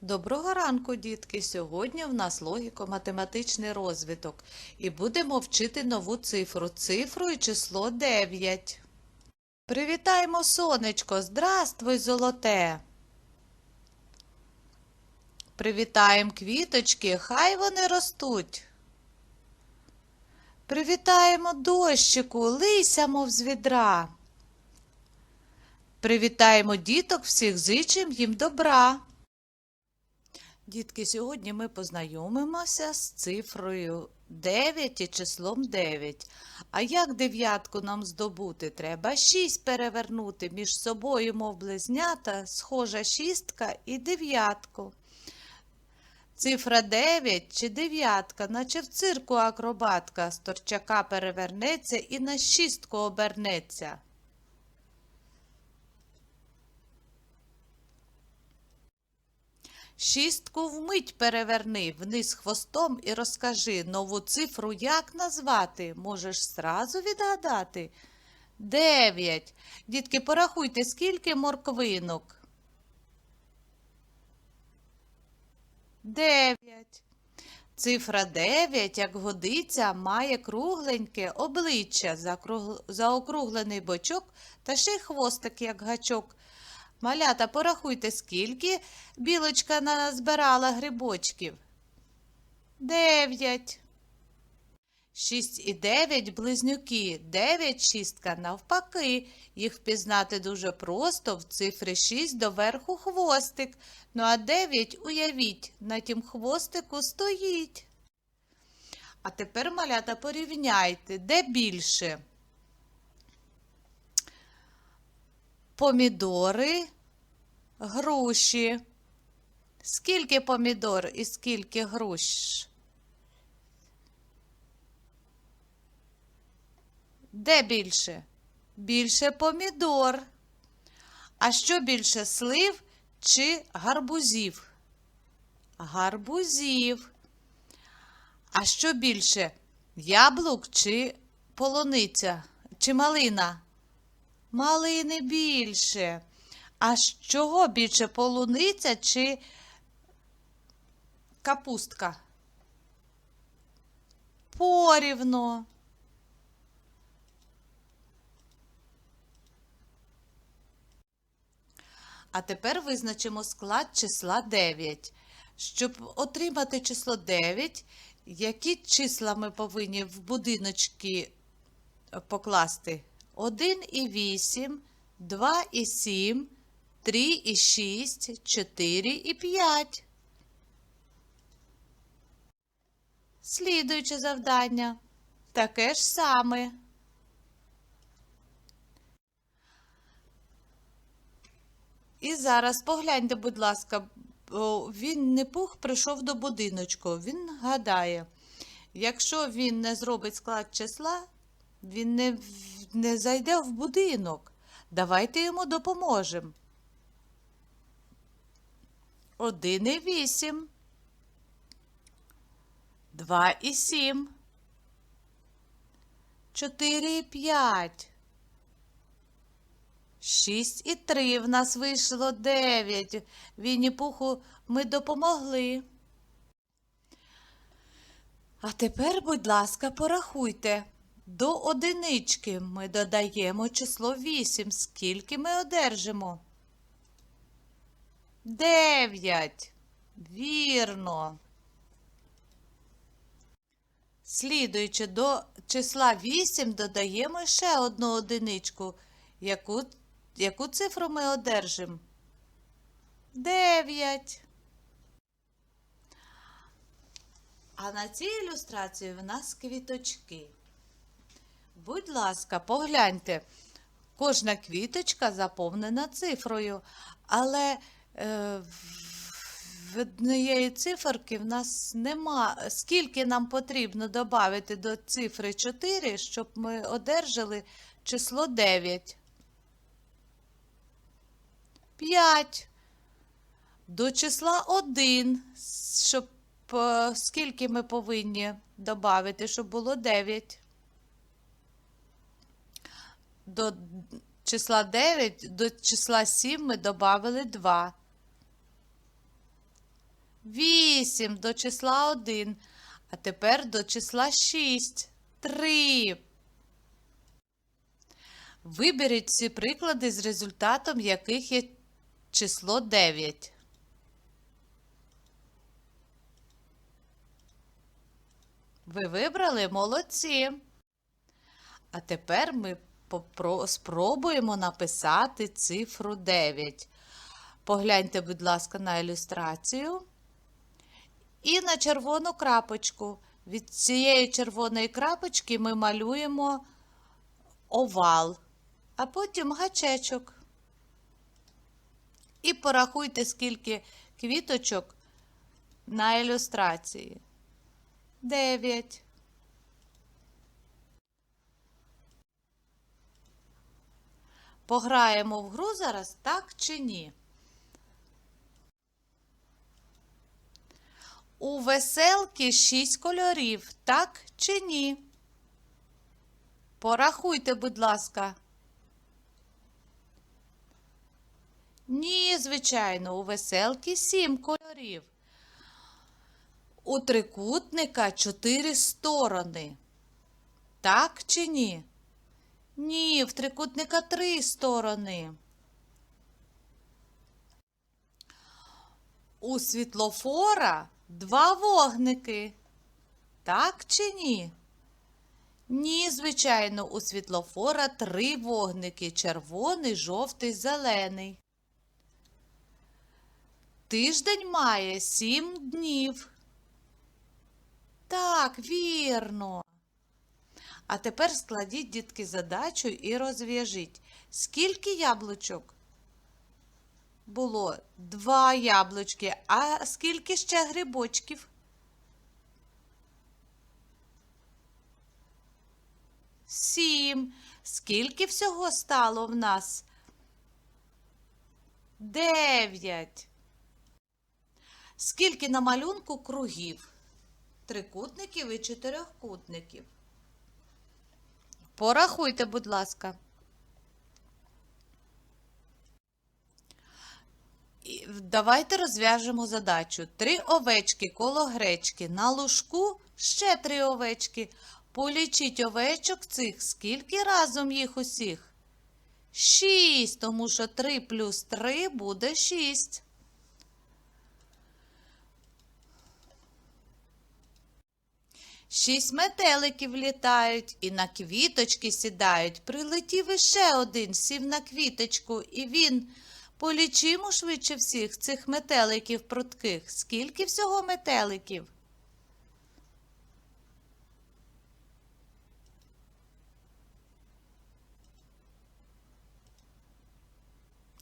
Доброго ранку, дітки! Сьогодні в нас логіко-математичний розвиток і будемо вчити нову цифру, цифру і число 9. Привітаємо сонечко! Здравствуй, золоте! Привітаємо квіточки, хай вони ростуть. Привітаємо дощику, лися, мов з відра. Привітаємо діток, всіх зичим їм добра. Дітки, сьогодні ми познайомимося з цифрою 9 і числом 9. А як дев'ятку нам здобути? Треба 6 перевернути між собою, мов близнята, схожа шістка і дев'ятку. Цифра 9 чи дев'ятка, наче в цирку акробатка, з торчака перевернеться і на шістку обернеться. Шістку вмить переверни вниз хвостом і розкажи нову цифру як назвати. Можеш зразу відгадати. Дев'ять. Дітки, порахуйте, скільки морквинок. Дев'ять. Цифра 9, як годиться, має кругленьке обличчя, заокруглений бочок та ще й хвостик, як гачок. Малята, порахуйте, скільки білочка назбирала грибочків. Дев'ять. Шість і дев'ять близнюки. Дев'ять шістка навпаки. Їх впізнати дуже просто. В цифрі шість доверху хвостик. Ну а дев'ять, уявіть, на тім хвостику стоїть. А тепер, малята, порівняйте, де більше? Помідори, груші. Скільки помідор і скільки груш? Де більше? Більше помідор. А що більше слив чи гарбузів? Гарбузів. А що більше? Яблук чи полуниця, чи малина? Малини більше. А з чого більше полуниця чи капустка? Порівно. А тепер визначимо склад числа 9. Щоб отримати число 9, які числа ми повинні в будиночки покласти? 1 і 8, 2 і 7, 3 і 6, 4 і 5. Слідуюче завдання. Таке ж саме. І зараз погляньте, будь ласка, він не пух прийшов до будиночку. Він гадає, якщо він не зробить склад числа, він не, не зайде в будинок. Давайте йому допоможемо. Один і вісім. Два і сім. Чотири і п'ять. Шість і три в нас вийшло дев'ять. Вінні пуху ми допомогли. А тепер, будь ласка, порахуйте. До одинички ми додаємо число вісім. Скільки ми одержимо? Дев'ять. Вірно. Слідуючи до числа 8, додаємо ще одну одиничку. Яку, яку цифру ми одержимо? 9. А на цій ілюстрації в нас квіточки. Будь ласка, погляньте. Кожна квіточка заповнена цифрою, але е, однієї циферки в нас нема. Скільки нам потрібно додати до цифри 4, щоб ми одержали число 9? 5. До числа 1, щоб е, скільки ми повинні додати, щоб було 9? До числа 9, до числа 7 ми додали 2. 8 до числа 1. А тепер до числа 6. 3. Виберіть всі приклади, з результатом яких є число 9. Ви вибрали молодці. А тепер ми спробуємо написати цифру 9. Погляньте, будь ласка, на ілюстрацію. І на червону крапочку. Від цієї червоної крапочки ми малюємо овал, а потім гачечок. І порахуйте, скільки квіточок на ілюстрації. 9. Пограємо в гру зараз, так чи ні? У веселки 6 кольорів, так чи ні? Порахуйте, будь ласка. Ні, звичайно, у веселки 7 кольорів. У трикутника 4 сторони. Так чи ні? Ні, в трикутника 3 сторони. У світлофора два вогники. Так чи ні? Ні, звичайно, у світлофора три вогники червоний, жовтий, зелений. Тиждень має сім днів. Так, вірно. А тепер складіть, дітки, задачу і розв'яжіть. Скільки яблучок? Було два яблучки. А скільки ще грибочків? Сім. Скільки всього стало в нас? Дев'ять. Скільки на малюнку кругів? Трикутників і чотирьохкутників. Порахуйте, будь ласка. Давайте розв'яжемо задачу. Три овечки коло гречки. На лужку ще три овечки. Полічіть овечок цих. Скільки разом їх усіх? Шість, тому що три плюс три буде шість. Шість метеликів літають і на квіточки сідають. Прилетів іще один, сів на квіточку, і він. Полічимо швидше всіх цих метеликів прутких. Скільки всього метеликів?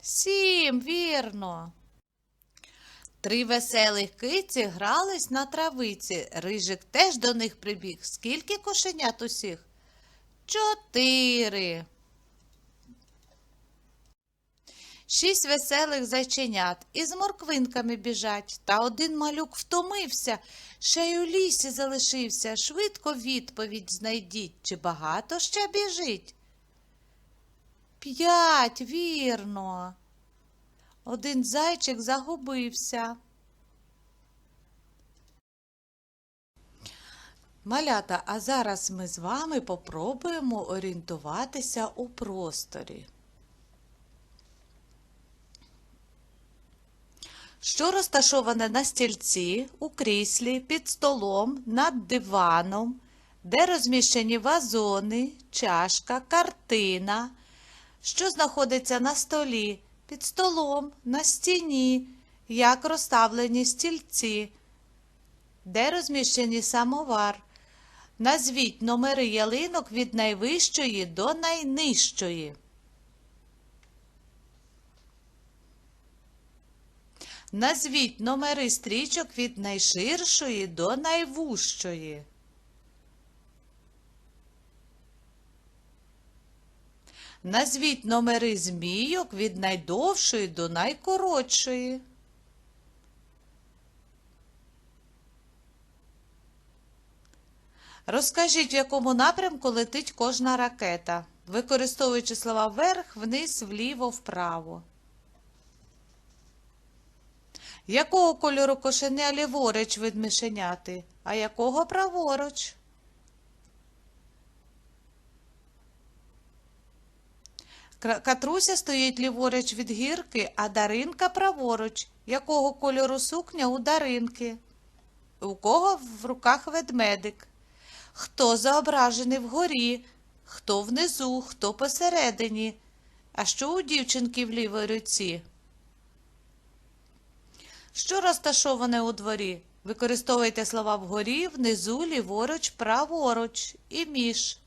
Сім, вірно. Три веселих киці грались на травиці. Рижик теж до них прибіг. Скільки кошенят усіх? Чотири. Шість веселих зайченят із морквинками біжать, та один малюк втомився, ще й у лісі залишився. Швидко відповідь знайдіть, чи багато ще біжить? П'ять, вірно. Один зайчик загубився. Малята, а зараз ми з вами попробуємо орієнтуватися у просторі. Що розташоване на стільці, у кріслі, під столом, над диваном, де розміщені вазони, чашка, картина, що знаходиться на столі, під столом, на стіні, як розставлені стільці, де розміщені самовар. Назвіть номери ялинок від найвищої до найнижчої. Назвіть номери стрічок від найширшої до найвужчої. Назвіть номери змійок від найдовшої до найкоротшої. Розкажіть, в якому напрямку летить кожна ракета, використовуючи слова вверх, вниз, вліво, вправо. Якого кольору кошеня ліворуч від мишеняти, а якого праворуч? Катруся стоїть ліворуч від гірки, а Даринка праворуч. Якого кольору сукня у Даринки? У кого в руках ведмедик? Хто зображений вгорі, хто внизу, хто посередині? А що у дівчинки в лівій руці? Що розташоване у дворі? Використовуйте слова вгорі, внизу, ліворуч, праворуч і між.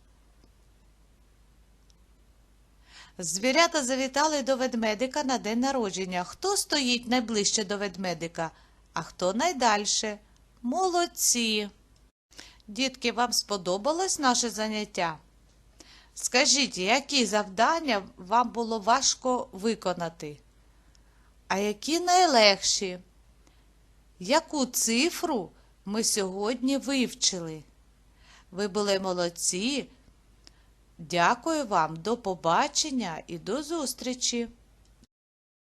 Звірята завітали до ведмедика на день народження. Хто стоїть найближче до ведмедика, а хто найдальше? Молодці! Дітки, вам сподобалось наше заняття? Скажіть, які завдання вам було важко виконати? А які найлегші? Яку цифру ми сьогодні вивчили? Ви були молодці. Дякую вам, до побачення і до зустрічі!